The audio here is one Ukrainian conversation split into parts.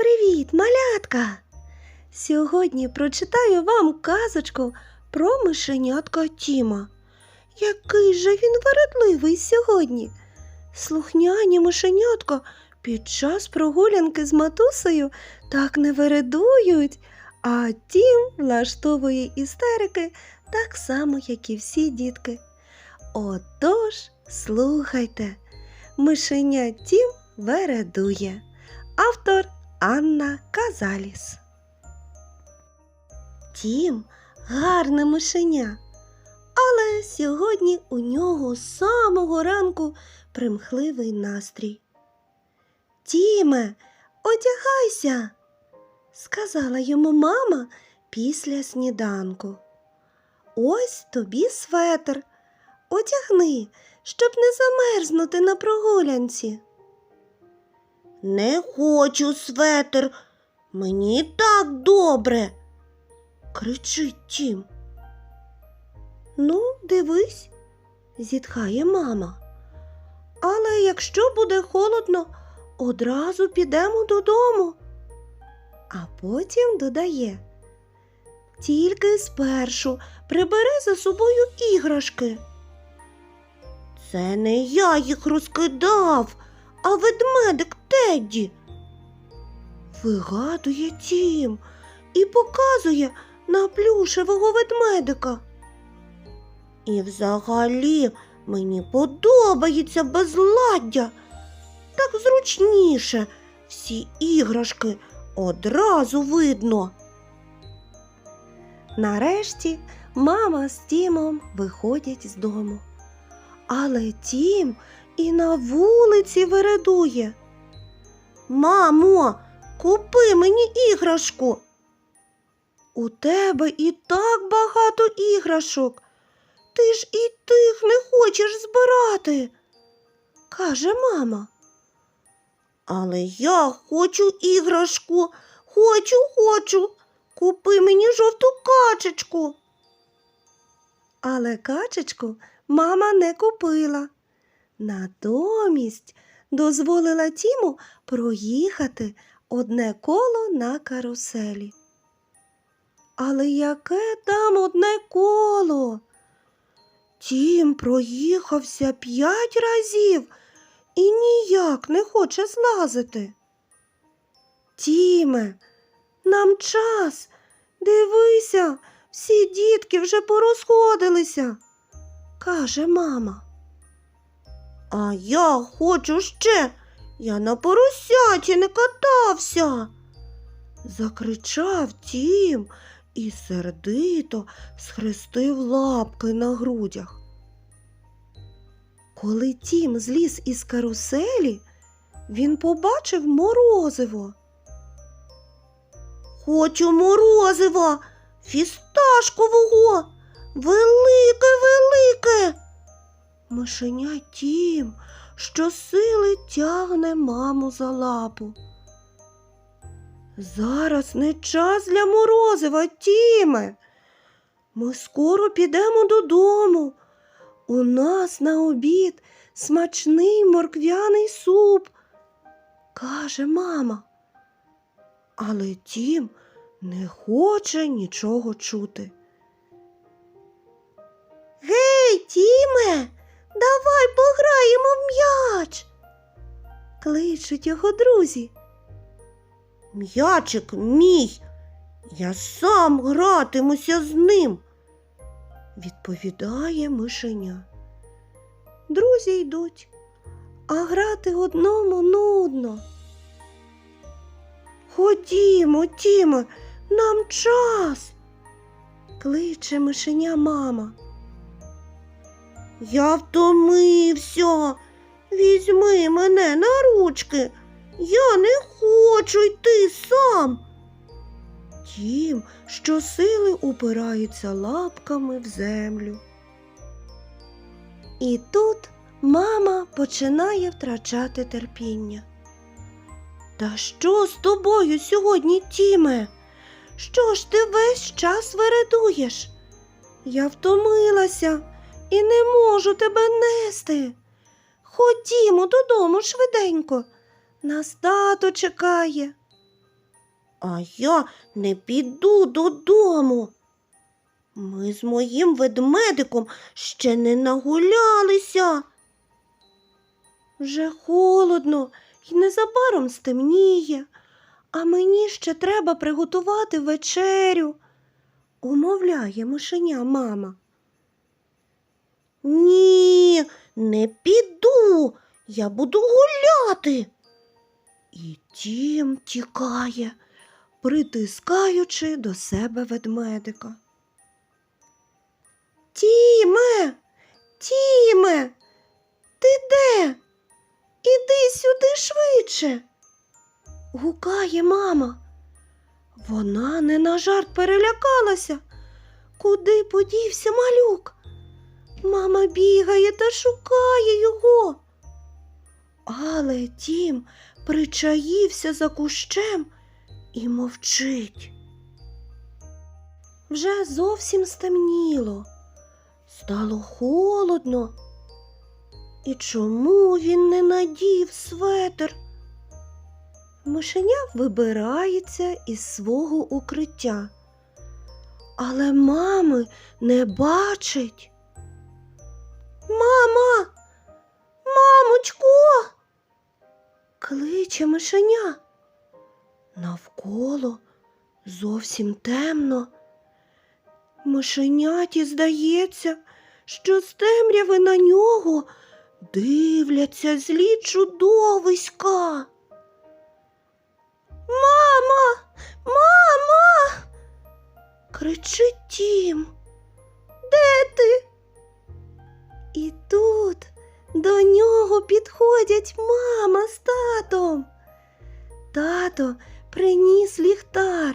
Привіт, малятка! Сьогодні прочитаю вам казочку про мишенятка Тіма. Який же він вередливий сьогодні. Слухняні мишенятка під час прогулянки з матусею так не вередують, а Тім влаштовує істерики так само, як і всі дітки. Отож, слухайте, мишеня Тім вередує. Автор Анна Казаліс. Тім гарне мишеня. Але сьогодні у нього з самого ранку примхливий настрій. Тіме, одягайся, сказала йому мама після сніданку. Ось тобі светр. Одягни, щоб не замерзнути на прогулянці. Не хочу светр, мені так добре, кричить Тім. Ну, дивись, зітхає мама. Але якщо буде холодно, одразу підемо додому. А потім додає. Тільки спершу прибери за собою іграшки. Це не я їх розкидав, а ведмедик Тедді. Вигадує Тім і показує на плюшевого ведмедика. І взагалі мені подобається безладдя. Так зручніше всі іграшки одразу видно. Нарешті мама з Тімом виходять з дому. Але Тім і на вулиці вередує. Мамо, купи мені іграшку. У тебе і так багато іграшок. Ти ж і тих не хочеш збирати, каже мама. Але я хочу іграшку, хочу, хочу. Купи мені жовту качечку. Але качечку мама не купила. Натомість дозволила Тіму проїхати одне коло на каруселі. Але яке там одне коло? Тім проїхався п'ять разів і ніяк не хоче злазити. Тіме, нам час. Дивися, всі дітки вже порозходилися, каже мама. А я хочу ще. Я на поросяті не катався. Закричав Тім і сердито схрестив лапки на грудях. Коли Тім зліз із каруселі, він побачив морозиво. Хочу морозива, фісташкового, велике, велике. Мишеня Тім щосили тягне маму за лапу. Зараз не час для морозива, Тіме. Ми скоро підемо додому. У нас на обід смачний морквяний суп, каже мама. Але Тім не хоче нічого чути. Гей, Тіме, давай пограємо в м'яч. Кличуть його друзі. М'ячик мій, я сам гратимуся з ним, відповідає мишеня. Друзі йдуть, а грати одному нудно. Ходімо, Тіме, нам час, кличе мишеня мама. Я втомився. Візьми мене на ручки. Я не хочу йти сам. Тім щосили упирається лапками в землю. І тут мама починає втрачати терпіння. Та що з тобою сьогодні, Тіме? Що ж ти весь час вередуєш? Я втомилася і не можу тебе нести. Ходімо додому швиденько. Нас тато чекає. А я не піду додому. Ми з моїм ведмедиком ще не нагулялися. Вже холодно і незабаром стемніє, а мені ще треба приготувати вечерю, умовляє мишеня мама. Ні, не піду, я буду гуляти. І тім тікає, притискаючи до себе ведмедика. Тіме, Тіме, ти де? Іди сюди швидше. Гукає мама. Вона не на жарт перелякалася. Куди подівся малюк? Мама бігає та шукає його. Але тім причаївся за кущем і мовчить. Вже зовсім стемніло, стало холодно. І чому він не надів светр? Мишеня вибирається із свого укриття, але мами не бачить. Мама, мамочко, кличе мишеня. Навколо зовсім темно. Мишеняті здається, що з темряви на нього дивляться злі чудовиська. Мама, мама. кричить Тім. До нього підходять мама з татом. Тато приніс ліхтар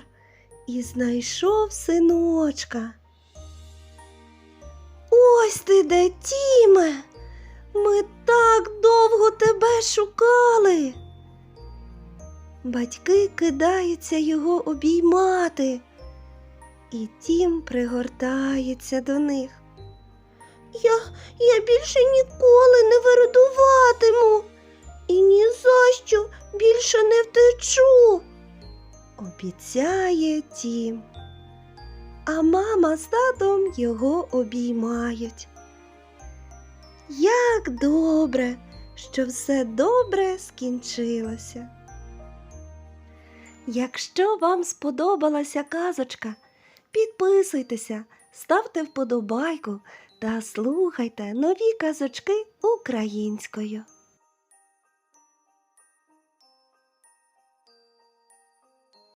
і знайшов синочка. Ось ти де, Тіме. Ми так довго тебе шукали. Батьки кидаються його обіймати, і тім пригортається до них. Я, я більше ніколи не виродуватиму і ні за що більше не втечу, обіцяє тім. А мама з татом його обіймають. Як добре, що все добре скінчилося. Якщо вам сподобалася казочка, підписуйтеся, ставте вподобайку та слухайте нові казочки українською.